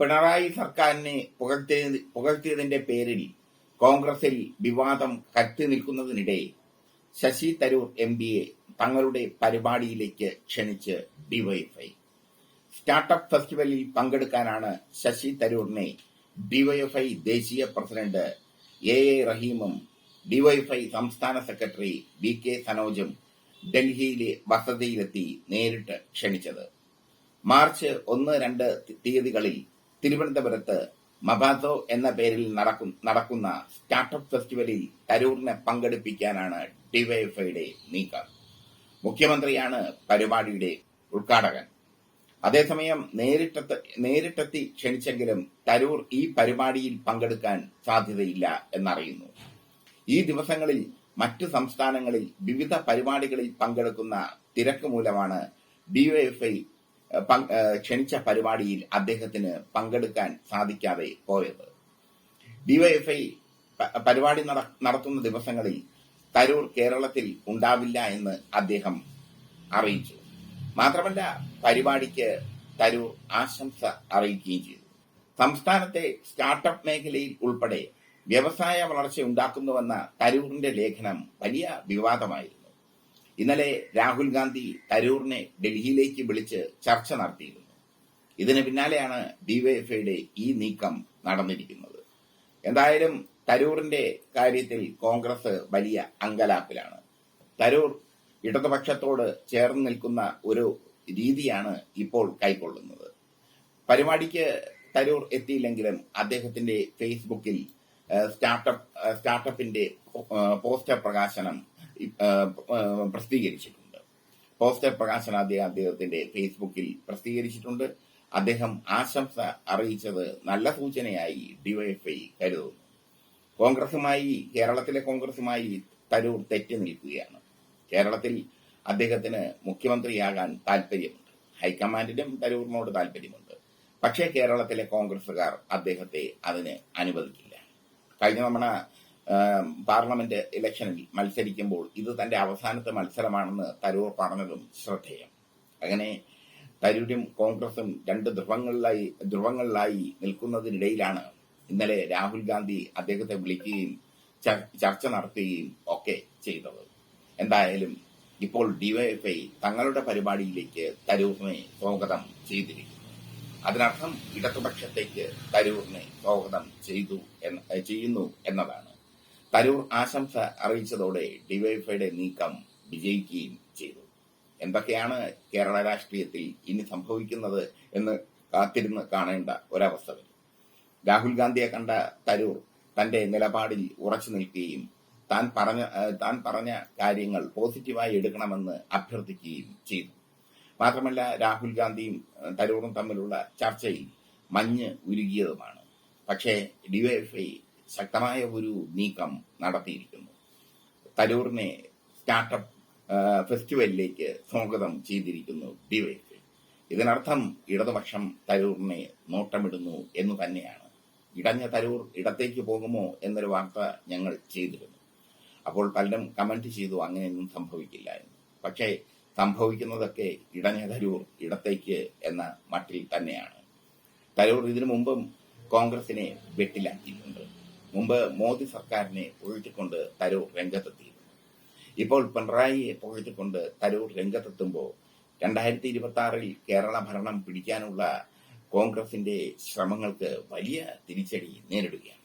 പിണറായി സർക്കാരിനെ പുകഴ്ത്തിയത് പുകഴ്ത്തിയതിന്റെ പേരിൽ കോൺഗ്രസിൽ വിവാദം കത്തി നിൽക്കുന്നതിനിടെ ശശി തരൂർ എം പിയെ തങ്ങളുടെ പരിപാടിയിലേക്ക് ക്ഷണിച്ച് ഡിവൈഎഫ്ഐ. സ്റ്റാർട്ടപ്പ് ഫെസ്റ്റിവലിൽ പങ്കെടുക്കാനാണ് ശശി തരൂറിനെ ഡിവൈഎഫ്ഐ ദേശീയ പ്രസിഡന്റ് എ എ റഹീമും ഡിവൈഎഫ്ഐ സംസ്ഥാന സെക്രട്ടറി വി കെ സനോജും ഡൽഹിയിലെ വസതിയിലെത്തി നേരിട്ട് ക്ഷണിച്ചത്. മാർച്ച് ഒന്ന് രണ്ട് തീയതികളിൽ തിരുവനന്തപുരത്ത് മബാസോ എന്ന പേരിൽ നടക്കും നടക്കുന്ന സ്റ്റാർട്ടപ്പ് ഫെസ്റ്റിവലിൽ തരൂറിനെ പങ്കെടുപ്പിക്കാനാണ് ഡിവൈഎഫ്ഐയുടെ നീക്കം. മുഖ്യമന്ത്രിയാണ് പരിപാടിയുടെ ഉദ്ഘാടകൻ. അതേസമയം നേരിട്ടെത്തി നേരിട്ടെത്തി ക്ഷണിച്ചെങ്കിലും തരൂർ ഈ പരിപാടിയിൽ പങ്കെടുക്കാൻ സാധ്യതയില്ല എന്നറിയുന്നു. ഈ ദിവസങ്ങളിൽ മറ്റു സംസ്ഥാനങ്ങളിൽ വിവിധ പരിപാടികളിൽ പങ്കെടുക്കുന്ന തിരക്ക് മൂലമാണ് ഡിവൈഎഫ്ഐ ക്ഷണിച്ച പരിപാടിയിൽ അദ്ദേഹത്തിന് പങ്കെടുക്കാൻ സാധിക്കാതെ പോയത്. ഡിവൈഎഫ്ഐ പരിപാടി നടത്തുന്ന ദിവസങ്ങളിൽ തരൂർ കേരളത്തിൽ ഉണ്ടാവില്ല എന്ന് അദ്ദേഹം അറിയിച്ചു. മാത്രമല്ല പരിപാടിക്ക് തരൂർ ആശംസ അറിയിക്കുകയും ചെയ്തു. സംസ്ഥാനത്തെ സ്റ്റാർട്ടപ്പ് മേഖലയിൽ ഉൾപ്പെടെ വ്യവസായ വളർച്ച ഉണ്ടാക്കുന്നുവെന്ന തരൂറിന്റെ ലേഖനം വലിയ വിവാദമായിരുന്നു. ഇന്നലെ രാഹുൽ ഗാന്ധി തരൂറിനെ ഡൽഹിയിലേക്ക് വിളിച്ച് ചർച്ച നടത്തിയിരുന്നു. ഇതിന് പിന്നാലെയാണ് ഡിവൈഎഫ്ഐയുടെ ഈ നീക്കം നടന്നിരിക്കുന്നത്. എന്തായാലും തരൂറിന്റെ കാര്യത്തിൽ കോൺഗ്രസ് വലിയ അങ്കലാപ്പിലാണ്. തരൂർ ഇടതുപക്ഷത്തോട് ചേർന്ന് നിൽക്കുന്ന ഒരു രീതിയാണ് ഇപ്പോൾ കൈക്കൊള്ളുന്നത്. പരിപാടിക്ക് തരൂർ എത്തിയില്ലെങ്കിലും അദ്ദേഹത്തിന്റെ ഫേസ്ബുക്കിൽ സ്റ്റാർട്ടപ്പ് സ്റ്റാർട്ടപ്പിന്റെ പോസ്റ്റർ പ്രകാശനം പ്രസിദ്ധീകരിച്ചിട്ടുണ്ട്. പോസ്റ്റർ പ്രകാശനാദ്യ അദ്ദേഹം അദ്ദേഹത്തിന്റെ ഫേസ്ബുക്കിൽ പ്രസിദ്ധീകരിച്ചിട്ടുണ്ട്. അദ്ദേഹം ആശംസ അറിയിച്ചത് നല്ല സൂചനയായി ഡിവൈഎഫ്ഐ കരുതുന്നു. കോൺഗ്രസുമായി കേരളത്തിലെ കോൺഗ്രസുമായി തരൂർ തെറ്റി നിൽക്കുകയാണ്. കേരളത്തിൽ അദ്ദേഹത്തിന് മുഖ്യമന്ത്രിയാകാൻ താല്പര്യമുണ്ട്. ഹൈക്കമാൻഡിനും തരൂറിനോട് താല്പര്യമുണ്ട്. പക്ഷേ കേരളത്തിലെ കോൺഗ്രസുകാർ അദ്ദേഹത്തെ അതിന് അനുവദിക്കില്ല. കഴിഞ്ഞ തവണ പാർലമെന്റ് ഇലക്ഷനിൽ മത്സരിക്കുമ്പോൾ ഇത് തന്റെ അവസാനത്തെ മത്സരമാണെന്ന് തരൂർ പറഞ്ഞതും ശ്രദ്ധേയം. അങ്ങനെ തരൂരും കോൺഗ്രസും രണ്ട് ധ്രുവങ്ങളിലായി ധ്രുവങ്ങളിലായി നിൽക്കുന്നതിനിടയിലാണ് ഇന്നലെ രാഹുൽ ഗാന്ധി അദ്ദേഹത്തെ വിളിക്കുകയും ചർച്ച നടത്തുകയും ഒക്കെ ചെയ്തത്. എന്തായാലും ഇപ്പോൾ ഡിവൈഎഫ്ഐ തങ്ങളുടെ പരിപാടിയിലേക്ക് തരൂറിനെ സ്വാഗതം ചെയ്തിരിക്കുന്നു. അതിനർത്ഥം ഇടതുപക്ഷത്തേക്ക് തരൂറിനെ സ്വാഗതം ചെയ്തു ചെയ്യുന്നു എന്നതാണ്. തരൂർ ആശംസ അറിയിച്ചതോടെ ഡിവൈഫൈയുടെ നീക്കം വിജയിക്കുകയും ചെയ്തു. എന്തൊക്കെയാണ് കേരള രാഷ്ട്രീയത്തിൽ ഇനി സംഭവിക്കുന്നത് എന്ന് കാത്തിരുന്ന് കാണേണ്ട ഒരവസ്ഥ വരും രാഹുൽ ഗാന്ധിയെ കണ്ട തരൂർ തന്റെ നിലപാടിൽ ഉറച്ചു നിൽക്കുകയും താൻ പറഞ്ഞ താൻ പറഞ്ഞ കാര്യങ്ങൾ പോസിറ്റീവായി എടുക്കണമെന്ന് അഭ്യർത്ഥിക്കുകയും ചെയ്തു. മാത്രമല്ല രാഹുൽ ഗാന്ധിയും തരൂറും തമ്മിലുള്ള ചർച്ചയിൽ മഞ്ഞ് ഉരുകിയതുമാണ്. പക്ഷേ ഡിവൈഎഫ്ഐ ശക്തമായ ഒരു നീക്കം നടത്തിയിരിക്കുന്നു. തരൂറിനെ സ്റ്റാർട്ടപ്പ് ഫെസ്റ്റിവലിലേക്ക് സ്വാഗതം ചെയ്തിരിക്കുന്നു ഡിവൈഎഫ്ഐ. ഇതിനർത്ഥം ഇടതുപക്ഷം തരൂറിനെ നോട്ടമിടുന്നു എന്ന് തന്നെയാണ്. ഇടഞ്ഞ തരൂർ ഇടത്തേക്ക് പോകുമോ എന്നൊരു വാർത്ത ഞങ്ങൾ ചെയ്തിരുന്നു. അപ്പോൾ പലരും കമന്റ് ചെയ്തു അങ്ങനെയൊന്നും സംഭവിക്കില്ല എന്ന്. പക്ഷേ സംഭവിക്കുന്നതൊക്കെ ഇടഞ്ഞ തരൂർ ഇടത്തേക്ക് എന്ന മട്ടിൽ തന്നെയാണ്. തരൂർ ഇതിനു മുമ്പും കോൺഗ്രസിനെ വെട്ടിലാക്കിയിട്ടുണ്ട്. മുമ്പ് മോദി സർക്കാരിനെ പുകഴ്ത്തിക്കൊണ്ട് തരൂർ രംഗത്തെത്തിയിരുന്നു. ഇപ്പോൾ പിണറായിയെ പുകഴ്ത്തിക്കൊണ്ട് തരൂർ രംഗത്തെത്തുമ്പോൾ രണ്ടായിരത്തി ഇരുപത്തി ആറിൽ കേരള ഭരണം പിടിക്കാനുള്ള കോൺഗ്രസിന്റെ ശ്രമങ്ങൾക്ക് വലിയ തിരിച്ചടി നേരിടുകയാണ്.